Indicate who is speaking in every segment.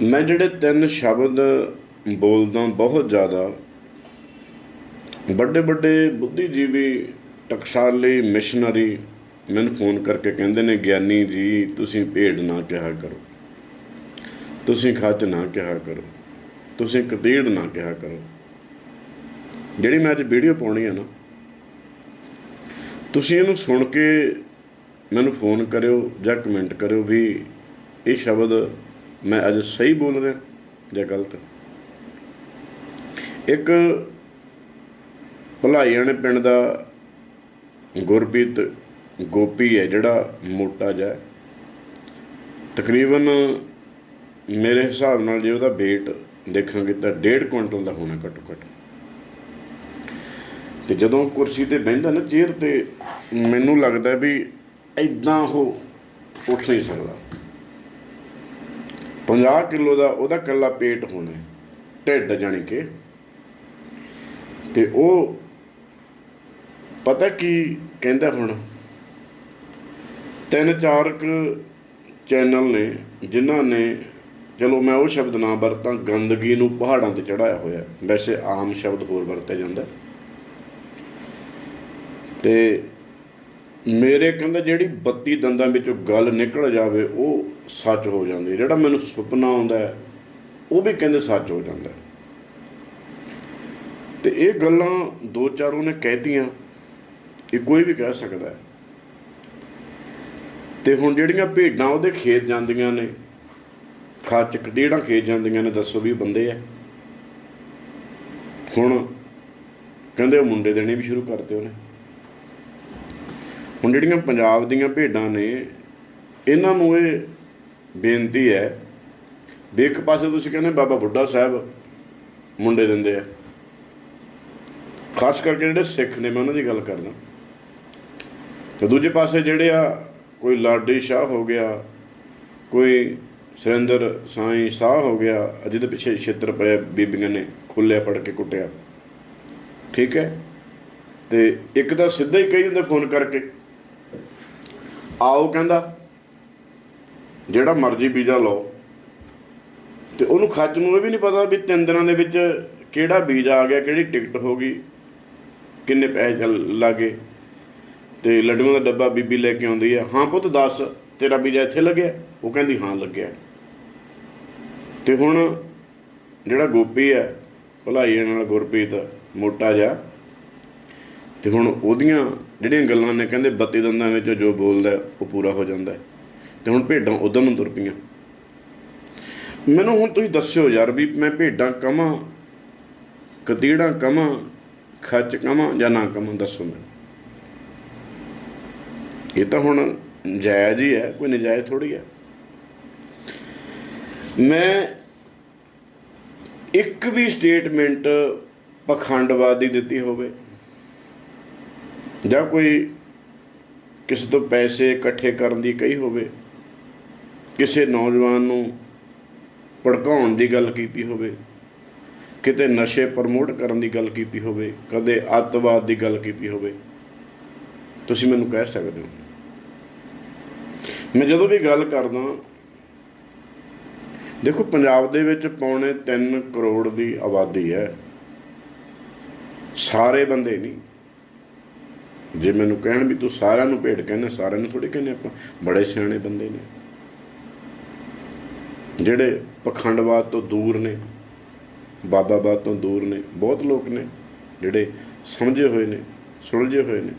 Speaker 1: ਮੈਂ ਜਿਹੜੇ ਤਿੰਨ ਸ਼ਬਦ ਬੋਲਦਾ ਬਹੁਤ ਜ਼ਿਆਦਾ, ਵੱਡੇ ਵੱਡੇ ਬੁੱਧੀਜੀਵੀ ਟਕਸਾਲੀ ਮਿਸ਼ਨਰੀ ਮੈਨੂੰ ਫੋਨ ਕਰਕੇ ਕਹਿੰਦੇ ਨੇ, ਗਿਆਨੀ ਜੀ, ਤੁਸੀਂ ਭੇਡ ਨਾ ਕਿਹਾ ਕਰੋ। ਤੁਸੀਂ ਖੱਚ ਨਾ ਕਿਹਾ ਕਰੋ। ਤੁਸੀਂ ਕਤੀੜ ਨਾ ਕਿਹਾ ਕਰੋ। ਜਿਹੜੀ ਮੈਂ ਅੱਜ ਵੀਡੀਓ ਪਾਉਣੀ ਹੈ ਨਾ, ਤੁਸੀਂ ਇਹਨੂੰ ਸੁਣ ਕੇ ਮੈਨੂੰ ਫੋਨ ਕਰਿਓ ਜਾਂ ਕਮੈਂਟ ਕਰਿਓ ਵੀ ਇਹ ਸ਼ਬਦ ਮੈਂ ਅੱਜ ਸਹੀ ਬੋਲ ਰਿਹਾ ਜਾਂ ਗਲਤ? ਇੱਕ ਭਲਾਈਆਣੇ ਪਿੰਡ ਦਾ ਗੁਰਪ੍ਰੀਤ ਗੋਪੀ ਹੈ, ਜਿਹੜਾ ਮੋਟਾ ਜਿਹਾ ਤਕਰੀਬਨ ਮੇਰੇ ਹਿਸਾਬ ਨਾਲ ਜੇ ਉਹਦਾ weight ਦੇਖਾਂਗੇ ਤਾਂ 1.5 ਕੁਇੰਟਲ ਦਾ ਹੋਣਾ ਘੱਟੋ ਘੱਟ। ਤੇ ਜਦੋਂ ਕੁਰਸੀ ਤੇ ਬਹਿੰਦਾ ਨਾ, ਚੇਅਰ ਤੇ, ਮੈਨੂੰ ਲੱਗਦਾ ਵੀ ਐਦਾਂ ਉਹ ਉੱਠ ਨਹੀਂ ਸਕਦਾ। 50 ਕਿਲੋ ਦਾ ਉਹਦਾ ਕੱਲਾ ਪੇਟ ਹੋਣਾ ਢਿੱਡ ਜਾਣੀ ਕਿ। ਤੇ ਉਹ ਪਤਾ ਕੀ ਕਹਿੰਦਾ ਹੁਣ? ਤਿੰਨ ਚਾਰ ਕੁ ਚੈਨਲ ਨੇ ਜਿਨ੍ਹਾਂ ਨੇ, ਚਲੋ ਮੈਂ ਉਹ ਸ਼ਬਦ ਨਾ ਵਰਤਾਂ, ਗੰਦਗੀ ਨੂੰ ਪਹਾੜਾਂ ਤੇ ਚੜਾਇਆ ਹੋਇਆ ਵੈਸੇ ਆਮ ਸ਼ਬਦ ਹੋਰ ਵਰਤਿਆ ਜਾਂਦਾ ਤੇ ਮੇਰੇ ਕਹਿੰਦਾ ਜਿਹੜੀ 32 ਦੰਦਾਂ ਵਿੱਚੋਂ ਗੱਲ ਨਿਕਲ ਜਾਵੇ, ਉਹ ਸੱਚ ਹੋ ਜਾਂਦੀ। ਜਿਹੜਾ ਮੈਨੂੰ ਸੁਪਨਾ ਆਉਂਦਾ ਉਹ ਵੀ ਕਹਿੰਦੇ ਸੱਚ ਹੋ ਜਾਂਦਾ ਹੈ। ਤੇ ਇਹ ਗੱਲਾਂ ਦੋ ਚਾਰ ਉਹਨੇ ਕਹਿਤੀਆਂ, ਇਹ ਕੋਈ ਵੀ ਕਹਿ ਸਕਦਾ ਹੈ। ਤੇ ਹੁਣ ਜਿਹੜੀਆਂ ਭੇਡਾਂ ਉਹਦੇ ਖੇਤ ਜਾਂਦੀਆਂ ਨੇ, ਖਾਚ ਕੜੀੜਾਂ ਖੇਤ ਜਾਂਦੀਆਂ ਨੇ, ਦੱਸੋ ਵੀ ਬੰਦੇ ਆ। ਹੁਣ ਕਹਿੰਦੇ ਉਹ ਮੁੰਡੇ ਦੇਣੇ ਵੀ ਸ਼ੁਰੂ ਕਰਤੇ ਉਹਨੇ। ਹੁਣ ਜਿਹੜੀਆਂ ਪੰਜਾਬ ਦੀਆਂ ਭੇਡਾਂ ਨੇ, ਇਹਨਾਂ ਨੂੰ ਇਹ ਬੇਨਤੀ ਹੈ, ਵੀ ਇੱਕ ਪਾਸੇ ਤੁਸੀਂ ਕਹਿੰਦੇ ਬਾਬਾ ਬੁੱਢਾ ਸਾਹਿਬ ਮੁੰਡੇ ਦਿੰਦੇ ਆ। ਖਾਸ ਕਰਕੇ ਜਿਹੜੇ ਸਿੱਖ ਨੇ, ਮੈਂ ਉਹਨਾਂ ਦੀ ਗੱਲ ਕਰਦਾ। ਤੇ ਦੂਜੇ ਪਾਸੇ ਜਿਹੜੇ ਆ, ਕੋਈ ਲਾਡੀ ਸ਼ਾਹ ਹੋ ਗਿਆ, ਕੋਈ ਸੁਰਿੰਦਰ ਸਾਈਂ ਸ਼ਾਹ ਹੋ ਗਿਆ ਅਹ ਜਿਹਦੇ ਪਿੱਛੇ ਛਿੱਤਰ ਪਏ ਬੀਬੀਆਂ ਨੇ ਖੁੱਲਿਆ ਪੜ ਕੇ ਕੁੱਟਿਆ। ਠੀਕ ਹੈ? ਤੇ ਇੱਕ ਤਾਂ ਸਿੱਧਾ ਹੀ ਕਹੀ ਹੁੰਦੇ ਫੋਨ ਕਰਕੇ। ਆਓ ਕਹਿੰਦਾ, ਜਿਹੜਾ ਮਰਜ਼ੀ ਵੀਜ਼ਾ ਲਓ। ਤੇ ਉਹਨੂੰ ਖੱਜ ਨੂੰ ਇਹ ਵੀ ਨਹੀਂ ਪਤਾ ਵੀ ਤਿੰਨ ਦਿਨਾਂ ਦੇ ਵਿੱਚ ਕਿਹੜਾ ਵੀਜ਼ਾ ਆ ਗਿਆ, ਕਿਹੜੀ ਟਿਕਟ ਹੋ ਗਈ, ਕਿੰਨੇ ਪੈਸੇ ਚੱਲ ਲਾਗੇ। ਤੇ ਲੱਡੂਆਂ ਦਾ ਡੱਬਾ ਬੀਬੀ ਲੈ ਕੇ ਆਉਂਦੀ ਆ, ਹਾਂ ਪੁੱਤ, ਦੱਸ, ਤੇਰਾ ਵੀਜ਼ਾ ਇੱਥੇ ਲੱਗਿਆ? ਉਹ ਕਹਿੰਦੀ, ਹਾਂ, ਲੱਗਿਆ। ਤੇ ਹੁਣ ਜਿਹੜਾ ਗੋਪੀ ਹੈ ਭਲਾਈ ਨਾਲ ਗੁਰਪ੍ਰੀਤ, ਮੋਟਾ ਜਿਹਾ, ਤੇ ਹੁਣ ਉਹਦੀਆਂ ਜਿਹੜੀਆਂ ਗੱਲਾਂ ਨੇ ਕਹਿੰਦੇ ਬੱਤੀ ਦੰਦਾਂ ਵਿੱਚ ਜੋ ਬੋਲਦਾ ਉਹ ਪੂਰਾ ਹੋ ਜਾਂਦਾ ਹੈ। ਤੇ ਹੁਣ ਭੇਡਾਂ ਉਧਰ ਨੂੰ ਤੁਰ ਪਈਆਂ। ਮੈਨੂੰ ਹੁਣ ਤੁਸੀਂ ਦੱਸਿਓ ਯਾਰ ਵੀ ਮੈਂ ਭੇਡਾਂ ਕਵਾਂ ਕਤੀੜਾਂ ਕਵਾਂ ਖੱਚ ਕਵਾਂ ਜਾਂ ਨਾ ਕਵਾਂ ਦੱਸੋ ਮੈਨੂੰ। ਇਹ ਤਾਂ ਹੁਣ ਜਾਇਜ਼ ਹੀ ਹੈ, ਕੋਈ ਨਜਾਇਜ਼ ਥੋੜੀ ਹੈ। ਮੈਂ ਇੱਕ ਵੀ ਸਟੇਟਮੈਂਟ ਪਖੰਡਵਾਦੀ ਦਿੱਤੀ ਹੋਵੇ। ਜਾਂ ਕੋਈ ਕਿਸੇ ਤੋਂ ਪੈਸੇ ਇਕੱਠੇ ਕਰਨ ਦੀ ਕਹੀ ਹੋਵੇ, ਕਿਸੇ ਨੌਜਵਾਨ ਨੂੰ ਭੜਕਾਉਣ ਦੀ ਗੱਲ ਕੀਤੀ ਹੋਵੇ, ਕਿਤੇ ਨਸ਼ੇ ਪ੍ਰਮੋਟ ਕਰਨ ਦੀ ਗੱਲ ਕੀਤੀ ਹੋਵੇ, ਕਦੇ ਅੱਤਵਾਦ ਦੀ ਗੱਲ ਕੀਤੀ ਹੋਵੇ, ਤੁਸੀਂ ਮੈਨੂੰ ਕਹਿ ਸਕਦੇ ਹੋ। ਮੈਂ ਜਦੋਂ ਵੀ ਗੱਲ ਕਰਦਾ, ਦੇਖੋ ਪੰਜਾਬ ਦੇ ਵਿੱਚ ਪੌਣੇ 3 ਕਰੋੜ ਦੀ ਆਬਾਦੀ ਹੈ। ਸਾਰੇ ਬੰਦੇ ਨਹੀਂ। ਜੇ ਮੈਨੂੰ ਕਹਿਣ ਵੀ ਤੂੰ ਸਾਰਿਆਂ ਨੂੰ ਭੇਡ ਕਹਿੰਦੇ ਸਾਰਿਆਂ ਨੂੰ ਥੋੜੀ ਕਹਿੰਦੇ ਆਪਾਂ? ਬੜੇ ਸਿਆਣੇ ਬੰਦੇ ਨੇ। ਜਿਹੜੇ ਪਖੰਡਵਾਦ ਤੋਂ ਦੂਰ ਨੇ ਬਾਬਾਵਾਦ ਤੋਂ ਦੂਰ ਨੇ, ਬਹੁਤ ਲੋਕ ਨੇ, ਜਿਹੜੇ ਸਮਝੇ ਹੋਏ ਨੇ, ਸੁਲਝੇ ਹੋਏ ਨੇ।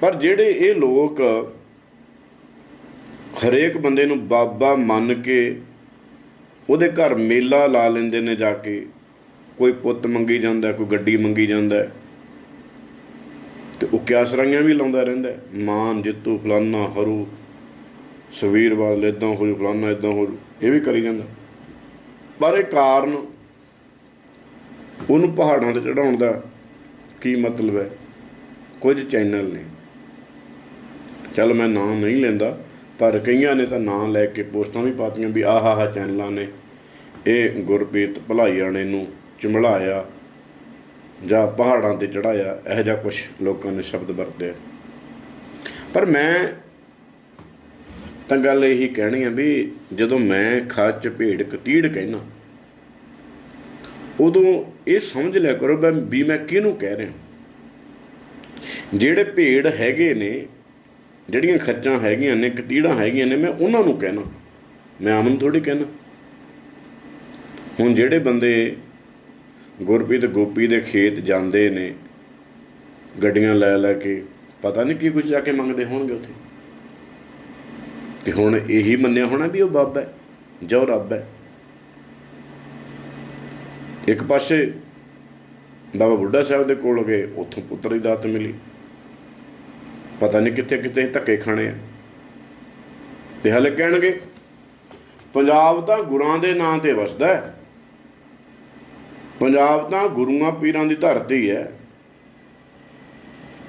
Speaker 1: ਪਰ ਜਿਹੜੇ ਇਹ ਲੋਕ ਹਰੇਕ ਬੰਦੇ ਨੂੰ ਬਾਬਾ ਮੰਨ ਕੇ ਉਹਦੇ ਘਰ ਮੇਲਾ ਲਾ ਲੈਂਦੇ ਨੇ ਜਾ ਕੇ, ਕੋਈ ਪੁੱਤ ਮੰਗੀ ਜਾਂਦਾ, ਕੋਈ ਗੱਡੀ ਮੰਗੀ ਜਾਂਦਾ ਤੇ ਉਹ ਕਿਆਸਰਾਈਆਂ ਵੀ ਲਾਉਂਦਾ ਰਹਿੰਦਾ ਮਾਨ, ਜਿੱਤੂ, ਫਲਾਨਾ, ਹਰੂ ਸਵੀਰਵਾਲ ਇਦਾਂ ਹੋ ਜੂ, ਫਲਾਨਾ ਇਦਾਂ ਹੋ ਇਹ ਵੀ ਕਰੀ ਜਾਂਦਾ। ਪਰ ਇਹ ਕਾਰਨ ਉਹਨੂੰ ਪਹਾੜਾਂ ਤੇ ਚੜਾਉਣ ਦਾ ਕੀ ਮਤਲਬ ਹੈ? ਕੁਝ ਚੈਨਲ ਨੇ। ਚੱਲ ਮੈਂ ਨਾਂ ਨਹੀਂ ਲੈਂਦਾ, ਪਰ ਕਈਆਂ ਨੇ ਤਾਂ ਨਾਂ ਲੈ ਕੇ ਪੋਸਟਾਂ ਵੀ ਪਾਤੀਆਂ ਵੀ ਆਹ ਆਹ ਚੈਨਲਾਂ ਨੇ। ਇਹ ਗੁਰਪ੍ਰੀਤ ਭਲਾਈਆਣੇ ਨੂੰ ਚਮੜਾਇਆ ਜਾਂ ਪਹਾੜਾਂ ਤੇ ਚੜਾਇਆ ਇਹੋ ਜਿਹਾ ਕੁਝ ਲੋਕਾਂ ਨੇ ਸ਼ਬਦ ਵਰਤਿਆ। ਪਰ ਮੈਂ ਤਾਂ ਗੱਲ ਇਹੀ ਕਹਿਣੀ ਆ ਵੀ ਜਦੋਂ ਮੈਂ ਖੱਚ ਭੇੜ ਕਤੀੜ ਕਹਿਣਾ ਉਦੋਂ ਇਹ ਸਮਝ ਲਿਆ ਕਰੋ ਵੀ- ਮੈਂ ਕਿਹਨੂੰ ਕਹਿ ਰਿਹਾ। ਜਿਹੜੇ ਭੇੜ ਹੈਗੇ ਨੇ, ਜਿਹੜੀਆਂ ਖੱਚਾਂ ਹੈਗੀਆਂ ਨੇ, ਕਤੀੜਾਂ ਹੈਗੀਆਂ ਨੇ, ਮੈਂ ਉਹਨਾਂ ਨੂੰ ਕਹਿਣਾ। ਮੈਂ ਆਮ ਨੂੰ ਥੋੜੀ ਕਹਿਣਾ। ਹੁਣ ਜਿਹੜੇ ਬੰਦੇ ਗੁਰਪ੍ਰੀਤ ਗੋਪੀ ਦੇ ਖੇਤ ਜਾਂਦੇ ਨੇ, ਗੱਡੀਆਂ ਲੈ ਲੈ ਕੇ, ਪਤਾ ਨਹੀਂ ਕੀ ਕੁਝ ਜਾ ਕੇ ਮੰਗਦੇ ਹੋਣਗੇ ਉੱਥੇ। ਤੇ ਹੁਣ ਇਹੀ ਮੰਨਿਆ ਹੋਣਾ ਵੀ ਉਹ ਬਾਬਾ ਹੈ, ਜੋ ਰੱਬ ਹੈ। ਇੱਕ ਪਾਸੇ ਬਾਬਾ ਬੁੱਢਾ ਸਾਹਿਬ ਦੇ ਕੋਲ ਗਏ, ਉੱਥੋਂ ਪੁੱਤਰ ਦੀ ਦਾਤ ਮਿਲੀ। ਪਤਾ ਨਹੀਂ ਕਿੱਥੇ ਕਿੱਥੇ ਧੱਕੇ ਖਾਣੇ ਆ। ਤੇ ਹਲੇ ਕਹਿਣਗੇ, ਪੰਜਾਬ ਤਾਂ ਗੁਰਾਂ ਦੇ ਨਾਂ ਤੇ ਵਸਦਾ ਹੈ। ਪੰਜਾਬ ਤਾਂ ਗੁਰੂਆਂ ਪੀਰਾਂ ਦੀ ਧਰਤੀ ਹੈ।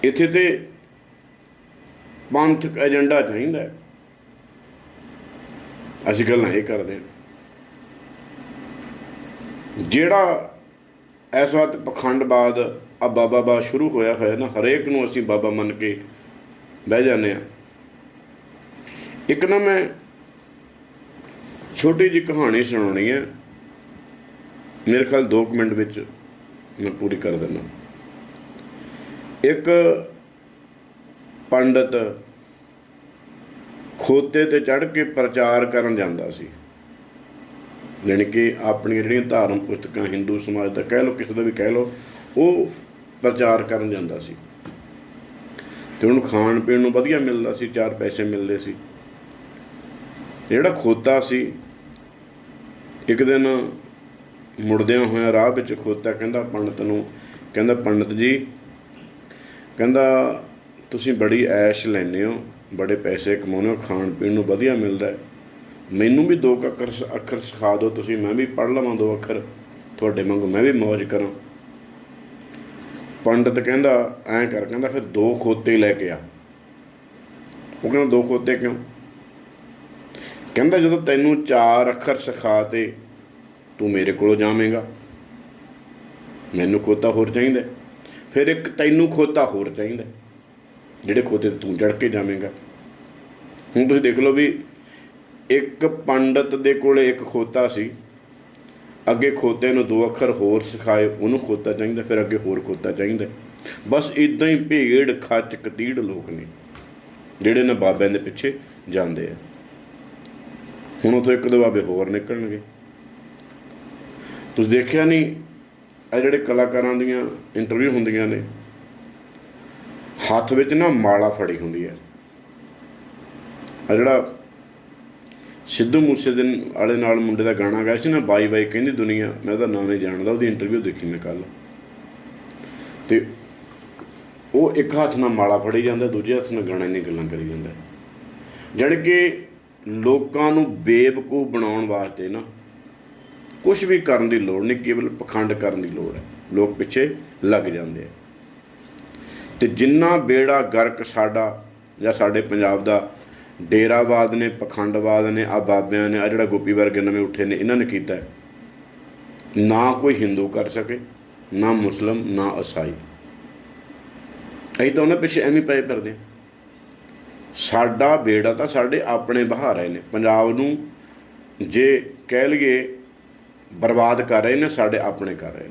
Speaker 1: ਇੱਥੇ ਤੇ ਪੰਥਕ ਏਜੰਡਾ ਚਾਹੀਦਾ ਹੈ। ਅਸੀਂ ਗੱਲਾਂ ਇਹ ਕਰਦੇ ਹਾਂ। ਜਿਹੜਾ ਇਸ ਵਕਤ ਪਖੰਡਵਾਦ ਆ ਬਾਬਾ ਬਾ ਸ਼ੁਰੂ ਹੋਇਆ ਹੋਇਆ ਨਾ, ਹਰੇਕ ਨੂੰ ਅਸੀਂ ਬਾਬਾ ਮੰਨ ਕੇ ਬਹਿ ਜਾਂਦੇ ਆ ਇੱਕ ਨਾ ਮੈਂ ਛੋਟੀ ਜਿਹੀ ਕਹਾਣੀ ਸੁਣਾਉਣੀ ਹੈ। ਮੇਰੇ ਖਿਆਲ 2 ਮਿੰਟ ਵਿੱਚ ਮੈਂ ਪੂਰੀ ਕਰ ਦਿੰਦਾ। ਇੱਕ ਪੰਡਤ ਖੋਤੇ ਤੇ ਚੜ ਕੇ ਪ੍ਰਚਾਰ ਕਰਨ ਜਾਂਦਾ ਸੀ। ਯਾਨੀ ਕਿ ਆਪਣੀਆਂ ਜਿਹੜੀਆਂ ਧਾਰਮਿਕ ਪੁਸਤਕਾਂ, ਹਿੰਦੂ ਸਮਾਜ ਦਾ ਕਹਿ ਲਓ, ਕਿਸੇ ਦਾ ਵੀ ਕਹਿ ਲਓ, ਉਹ ਪ੍ਰਚਾਰ ਕਰਨ ਜਾਂਦਾ ਸੀ। ਤੇ ਉਹਨੂੰ ਖਾਣ ਪੀਣ ਨੂੰ ਵਧੀਆ ਮਿਲਦਾ ਸੀ, ਚਾਰ ਪੈਸੇ ਮਿਲਦੇ ਸੀ। ਜਿਹੜਾ ਖੋਤਾ ਸੀ, ਇੱਕ ਦਿਨ ਮੁੜਦਿਆਂ ਹੋਇਆਂ ਰਾਹ ਵਿੱਚ ਖੋਤਾ, ਕਹਿੰਦਾ ਪੰਡਤ ਨੂੰ, ਕਹਿੰਦਾ ਪੰਡਤ ਜੀ, ਕਹਿੰਦਾ ਤੁਸੀਂ ਬੜੀ ਐਸ਼ ਲੈਂਦੇ ਹੋ, ਬੜੇ ਪੈਸੇ ਕਮਾਉਂਦੇ ਹੋ, ਖਾਣ ਪੀਣ ਨੂੰ ਵਧੀਆ ਮਿਲਦਾ ਮੈਨੂੰ ਵੀ ਦੋ ਕੁ ਅੱਖਰ ਅੱਖਰ ਸਿਖਾ ਦਿਓ ਤੁਸੀਂ, ਮੈਂ ਵੀ ਪੜ੍ਹ ਲਵਾਂ ਦੋ ਅੱਖਰ, ਤੁਹਾਡੇ ਵਾਂਗੂ ਮੈਂ ਵੀ ਮौज ਕਰਾਂ। ਪੰਡਤ ਕਹਿੰਦਾ, ਐਂ ਕਰ, ਕਹਿੰਦਾ ਫਿਰ ਦੋ ਖੋਤੇ ਲੈ ਕੇ ਆ। ਉਹ ਕਹਿੰਦਾ, ਦੋ ਖੋਤੇ ਕਿਉਂ? ਕਹਿੰਦਾ ਜਦੋਂ ਤੈਨੂੰ ਚਾਰ ਅੱਖਰ ਸਿਖਾਤੇ ਤੂੰ ਮੇਰੇ ਕੋਲੋਂ ਜਾਵੇਂਗਾ। ਮੈਨੂੰ ਖੋਤਾ ਹੋਰ ਚਾਹੀਦਾ। ਫਿਰ ਇੱਕ ਤੈਨੂੰ ਖੋਤਾ ਹੋਰ ਚਾਹੀਦਾ। ਜਿਹੜੇ ਖੋਤੇ ਤੂੰ ਚੜ ਕੇ ਜਾਵੇਂਗਾ। ਹੁਣ ਤੁਸੀਂ ਦੇਖ ਲਓ ਵੀ ਇੱਕ ਪੰਡਤ ਦੇ ਕੋਲੇ ਇੱਕ ਖੋਤਾ ਸੀ। ਅੱਗੇ ਖੋਤੇ ਨੂੰ ਦੋ ਅੱਖਰ ਹੋਰ ਸਿਖਾਏ, ਉਹਨੂੰ ਖੋਤਾ ਚਾਹੀਦਾ, ਫਿਰ ਅੱਗੇ ਹੋਰ ਖੋਤਾ ਚਾਹੀਦਾ। ਬਸ ਇਦਾਂ ਹੀ ਭੇੜ, ਖੱਚ, ਕਤੀੜ ਲੋਕ ਨੇ, ਜਿਹੜੇ ਨਾ ਬਾਬਿਆਂ ਦੇ ਪਿੱਛੇ ਜਾਂਦੇ ਆ। ਹੁਣ ਉਥੋਂ ਇੱਕ ਦੋ ਬਾਬੇ ਹੋਰ ਨਿਕਲਣਗੇ। ਤੁਸੀਂ ਦੇਖਿਆ ਨਹੀਂ? ਆ ਜਿਹੜੇ ਕਲਾਕਾਰਾਂ ਦੀਆਂ ਇੰਟਰਵਿਊ ਹੁੰਦੀਆਂ ਨੇ, ਹੱਥ ਵਿੱਚ ਨਾ ਮਾਲਾ ਫੜੀ ਹੁੰਦੀ ਹੈ। ਆ ਜਿਹੜਾ ਸਿੱਧੂ ਮੂਸੇ ਦੇ ਵਾਲੇ ਨਾਲ ਮੁੰਡੇ ਦਾ ਗਾਣਾ ਗਾਇਆ ਸੀ ਨਾ, ਬਾਈ ਬਾਈ ਕਹਿੰਦੀ ਦੁਨੀਆ, ਮੈਂ ਉਹਦਾ ਨਾਮ ਨਹੀਂ ਜਾਣਦਾ, ਉਹਦੀ ਇੰਟਰਵਿਊ ਦੇਖੀ ਮੈਂ ਕੱਲ ਤੇ ਉਹ ਇੱਕ ਹੱਥ ਨਾਲ ਮਾਲਾ ਫੜੀ ਜਾਂਦਾ, ਦੂਜੇ ਹੱਥ ਨਾਲ ਗਾਣੇ ਦੀਆਂ ਗੱਲਾਂ ਕਰੀ ਜਾਂਦਾ। ਜਾਣੀ ਕਿ ਲੋਕਾਂ ਨੂੰ ਬੇਵਕੂਫ ਬਣਾਉਣ ਵਾਸਤੇ ਨਾ ਕੁਝ ਵੀ ਕਰਨ ਦੀ ਲੋੜ ਨਹੀਂ, ਕੇਵਲ ਪਖੰਡ ਕਰਨ ਦੀ ਲੋੜ ਹੈ। ਲੋਕ ਪਿੱਛੇ ਲੱਗ ਜਾਂਦੇ ਆ। ਤੇ ਜਿੰਨਾ ਬੇੜਾ ਗਰਕ ਸਾਡਾ ਜਾਂ ਸਾਡੇ ਪੰਜਾਬ ਦਾ ਡੇਰਾਵਾਦ ਨੇ, ਪਖੰਡਵਾਦ ਨੇ, ਆ ਬਾਬਿਆਂ ਨੇ, ਆ ਜਿਹੜਾ ਗੋਪੀ ਵਰਗੇ ਨਵੇਂ ਉੱਠੇ ਨੇ, ਇਹਨਾਂ ਨੇ ਕੀਤਾ ਨਾ ਕੋਈ ਹਿੰਦੂ ਕਰ ਸਕੇ, ਨਾ ਮੁਸਲਮ, ਨਾ ਈਸਾਈ ਅਸੀਂ ਤਾਂ ਉਹਨਾਂ ਪਿੱਛੇ ਐਵੇਂ ਪਏ ਫਿਰਦੇ ਸਾਡਾ ਬੇੜਾ ਤਾਂ ਸਾਡੇ ਆਪਣੇ ਬਹਾ ਰਹੇ ਨੇ। ਪੰਜਾਬ ਨੂੰ ਜੇ ਕਹਿ ਲਈਏ ਬਰਬਾਦ ਕਰ ਰਹੇ ਨੇ ਸਾਡੇ ਆਪਣੇ ਕਰ ਰਹੇ ਨੇ।